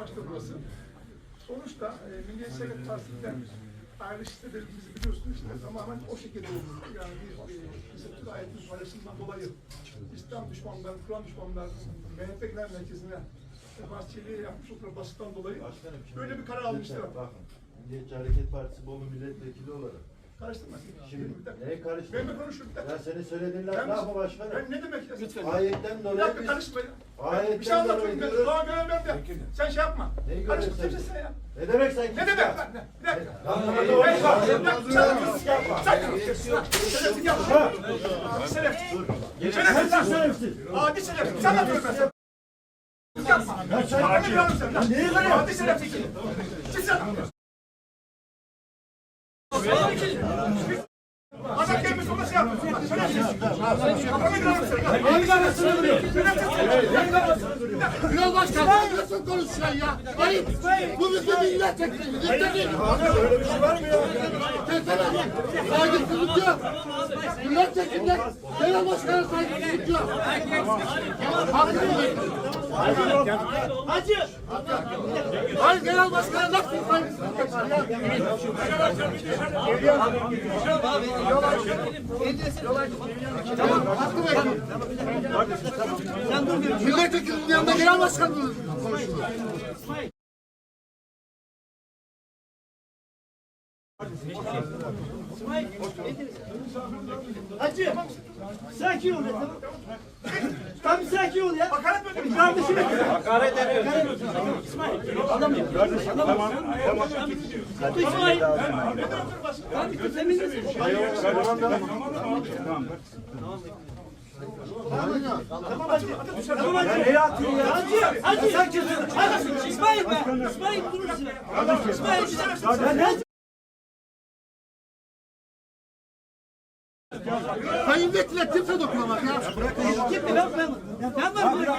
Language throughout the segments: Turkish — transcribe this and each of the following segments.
başta burası. Sonuçta e, Milliyetçi Hareket Partisi'nden sebebimizi biliyorsunuz işte tamamen o şekilde oldu. Yani bir e, bizim Türk ayetin paylaşımından dolayı İslam düşmanları, Kur'an düşmanları MHP Genel Merkezi'ne e, Bahçeli'ye yapmış oldukları baskıdan dolayı Başkanım, böyle bir karar almışlar. Bakın, Milliyetçi Hareket Partisi Bolu milletvekili olarak. Karıştırma. Şimdi Bir dakika. neye karıştırdın? Ben de konuşurum bir dakika. Ya senin söylediğin laf ne yapı başkanım? Ben ne demek ya? Ayetten Bir dolayı dakika biz... karışma ya. Ayetten Bir şey anlatıyorum ben. Doğa görev bende. Sen şey yapma. Neyi Karışma görev kimsin sen? sen ya? Ne demek sen Ne kimsin demek ya? lan? Ne? Bir dakika. Ben- Bak, Sen- Şerefsiz yapma. Sen şerefsiz yapma. Şerefsiz. Şerefsiz lan. Şerefsiz. Adi şerefsiz. Sen yapıyorsun ben sana. Yapma. Ya sen- Ben de biliyorum sen. Neyi böyle Adi şerefsiz. Kim sen? Şey karısını vuruyor? Şerefsiz. Biraz başkan ne diyorsun konuşuyorsun ya? Ayıp. Bu bizim milletvekili. Milletvekili. Öyle bir şey var mı ya? Desene. Saygısızlık yok. Milletvekiller genel başkana saygısızlık yok. Hakkını ver. Hacı. Hayır genel başkana nasıl saygısızlık yapar ya? Tamam hakkı ver. Milletvekilinin yanında genel başkan mı konuşuyor? Hacı. Sakin ol ya. tamam. Tamam sakin ol ya. Hakaret mi ödemiş? Kardeşim. Hakaret ediyor. İsmail. Anlamıyorum. Tamam. Tamam. İsmail. Kardeşim sen bilirsin. Tamam hacı. Tamam hacı. Neye atıyorsun ya? Hacı. Hacı. Sen kimsin? Hacı. İsmail be. İsmail durur musun? İsmail. Ya ne? Sayın Vekil'e kimse dokunamaz ya. Kim ben ben ben varım ya.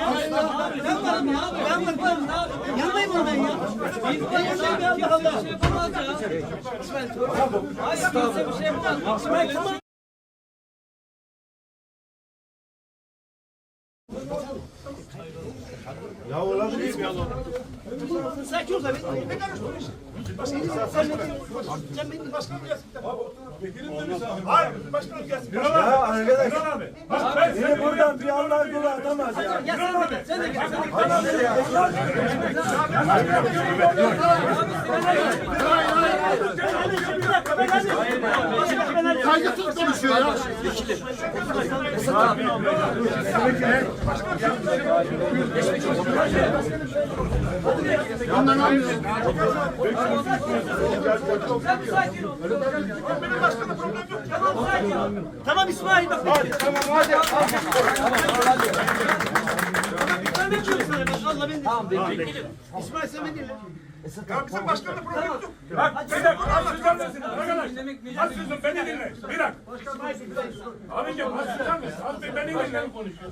Ben varım ya. Ben varım varım ya. Yanındayım onu ben ya. Ben yanındayım ya. Allah Allah. İsmail kimse bir şey yapamaz. İsmail tamam. Ya olabilir mi ya? Sakin ol tabii. Ne karıştırıyorsun? Başkanım Sen beni Başkanım gelsin. Hayır, başkanım gelsin. Ya arkadaş. Bak ben Seni buradan bir Allah kulu atamaz ya. de gel. Sen de gel. Sen de gel. Dakika ben hadi. Saygısız konuşuyor ya. Ondan anlıyorum. Sen bir sakin ol. benim başkanım problem yok. Tamam sakin ol. Tamam İsmail bak. Tamam hadi. Ben bekliyorum sana ben. Allah beni Tamam bekledim. İsmail sen beni dinle. Ya bizim başkanla problem yok. Bak bir dakika az susar mısın? Arkadaş az susun beni dinle. Bir dakika. Abicim az susar mısın? Az beni dinle.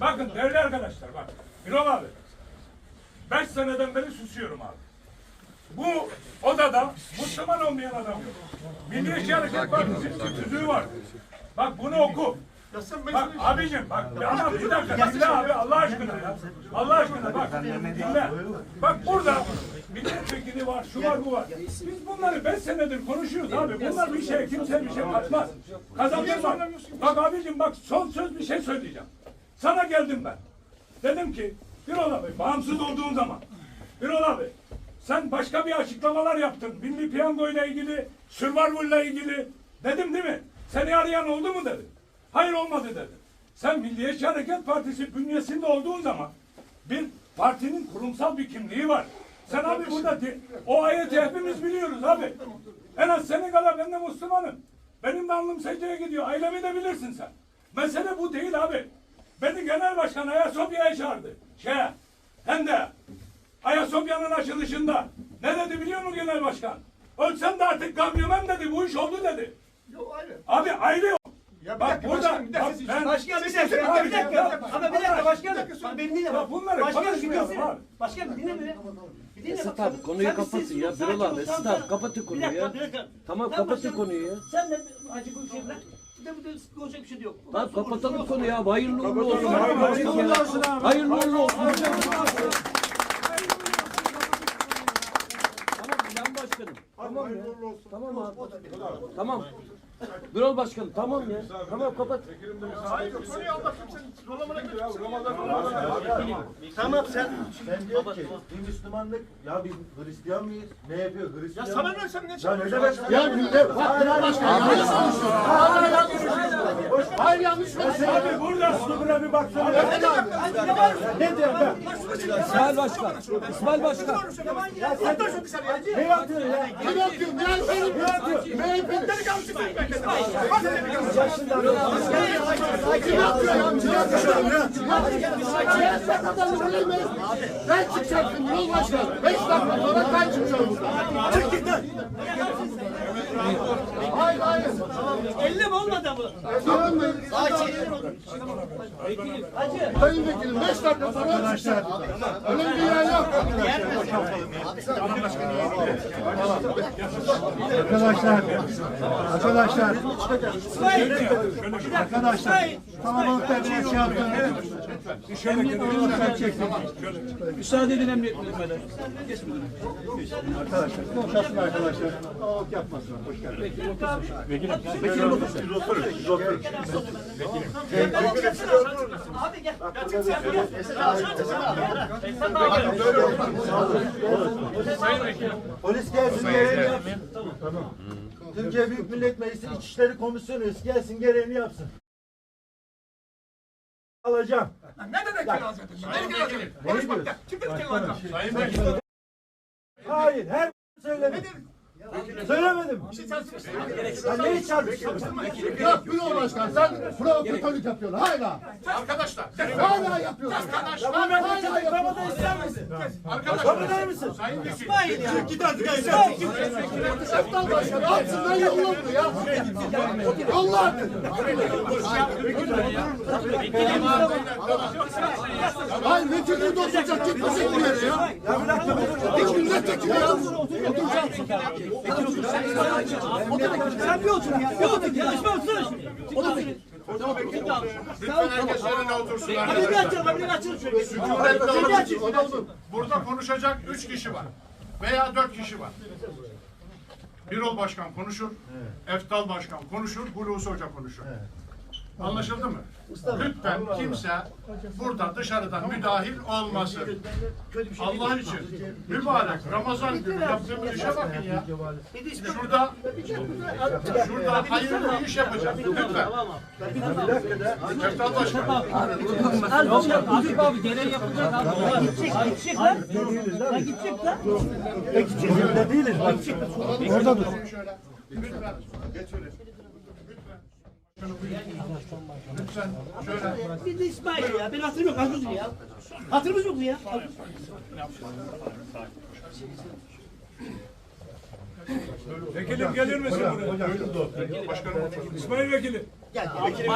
Bakın değerli arkadaşlar bak. Birol abi. Beş seneden beri susuyorum abi. Bu odada Müslüman olmayan adam yok. Milliyetçi Hareket Partisi'nin bir tüzüğü var. Bak bunu oku. Ya Bak abicim bak ama bir dakika dinle abi Allah aşkına ya. Allah aşkına bak dinle. Bak burada milletvekili var, şu var, bu var. Biz bunları beş senedir konuşuyoruz abi. Bunlar bir şey, kimse bir şey katmaz. Kazandırmaz. Bak abicim bak son söz bir şey söyleyeceğim. Sana geldim ben. Dedim ki Birol abi bağımsız olduğun zaman Birol abi sen başka bir açıklamalar yaptın. Milli Piyango ile ilgili, Survivor ile ilgili. Dedim değil mi? Seni arayan oldu mu dedim. Hayır olmadı dedim. Sen Milliyetçi Hareket Partisi bünyesinde olduğun zaman bir partinin kurumsal bir kimliği var. Sen abi burada o ayeti hepimiz biliyoruz abi. En az senin kadar ben de Müslümanım. Benim de alnım secdeye gidiyor. Ailemi de bilirsin sen. Mesele bu değil abi. Beni genel başkan Ayasofya'ya çağırdı. Şey, hem de Ayasofya'nın açılışında. Ne dedi biliyor musun genel başkan? Ölsem de artık gam yemem dedi. Bu iş oldu dedi. Yok ayrı. Abi ayrı yok. Ya bir Bak dakika, burada başkanım, bir dakika, ben Başkan bir dakika, siz- bir dakika. siz- Ama bir dakika başkan. Bak beni dinle Ya bak. bunları Başkan bir konuşmayalım dinlesene. abi. Başkan dinle beni. Bir dinle Esat bak. abi, konuyu bir kapatın ya, ol, sakin Birol abi, ol, Esat abi, kapatın Bir konuyu ya. bir. Tamam, Ben kapatın başkanım, konuyu ya. Sen de acı konuşayım lan. Bir konuşacak bir şey de yok. Lan kapatalım konuyu ya. Hayırlı uğurlu olsun. Hayırlı Hayırlı uğurlu olsun. Hayırlı uğurlu olsun. Başkanım. Tamam ya. Tamam abi. Tamam. Birol başkanım tamam ya. Tamam kapat. Hayır yok konuyu Allah kimsenin rolamına gidiyor. Tamam sen sen diyor ki bir Müslümanlık ya bir Hristiyan mıyız? Ne yapıyor Hristiyan? Ya sana ne sen ne Ya ne demek? Ya millet bak genel başkan yanlış konuşuyor. Hala yanlış konuşuyor. Hayır yanlış konuşuyor. Abi burada buna bir baksana. Ne diyor ben? İsmail Başkan. İsmail Başkan. Ne yapıyor ya? Kim yapıyor? MHP'nin mi yapıyor? MHP'nin. Kim yapıyor ya? Kim yapıyor? Ben çıkacaktım yol başkanı. Beş dakika sonra ben çıkacağım buradan. Çık git lan. Hayır hayır. Elle mi olmadı bu? Tamam mı? Sayın Vekilim beş dakika sonra çıkacağım. Öyle bir yer yok. Arkadaşlar, arkadaşlar, arkadaşlar, kalabalıkta biraz şey yaptım. Kalabalıktan çektim. Müsaade edin emniyet müdürüne. Arkadaşlar, konuşasın arkadaşlar. Kalabalık yapmasınlar. Hoş geldiniz. Abi gel. Polis gelsin gereğini yapsın. Tamam. Türkiye Büyük Millet Meclisi İçişleri Komisyonu gelsin gereğini yapsın. Alacağım. Ne demek ki alacaksın? Ne demek ki Ne diyorsun? Kim dedi? Hayır, her söyledim. Söylemedim. Ya neyi çarpıştın? Yok bu yol başkan. Sen provokatörlük yapıyorsun. Hala. Arkadaşlar. Hala yapıyorsun. Ya bu memleketi kırmada ister misin? Kabul eder misin? İsmail ya. Git hadi gel. Aptal başkan atsın ben yolla bunu ya. Yolla artık. Hayır vekilliği de oturacak. Gitmeyecek bir yere ya. Ya dakika. Hiç milletvekili ya. Oturacaksın. Sen bir otur ya. Bir otur ya. İsmail otursana şimdi. Otur. Lütfen herkes yerine otursun Abi bir açalım. Bir açalım şöyle. Sükunetle olun. Burada konuşacak üç kişi var. Veya dört kişi var. Birol Başkan konuşur, Eftal Başkan konuşur, Hulusi Hoca konuşur. Anlaşıldı mı? Lütfen kimse burada dışarıdan müdahil olmasın. Allah için mübarek Ramazan günü yaptığımız işe bakın ya. Şurada şurada hayırlı bir iş yapacağız. Lütfen. Eftal Başkan. Akif abi gereği yapılacak abi. Gidecek. Gidecek lan. Ya gidecek lan. Çizimde değiliz. Bak. Orada dur. Şöyle. Lütfen. Geç öyle. Lütfen. Şöyle. Bir de İsmail ya. Ben hatırım yok. Hatırımız yok ya. Hatırımız yok mu ya? Vekilim gelir misin buraya? Başkanım. İsmail Vekilim. Gel. Gel. Vekilim.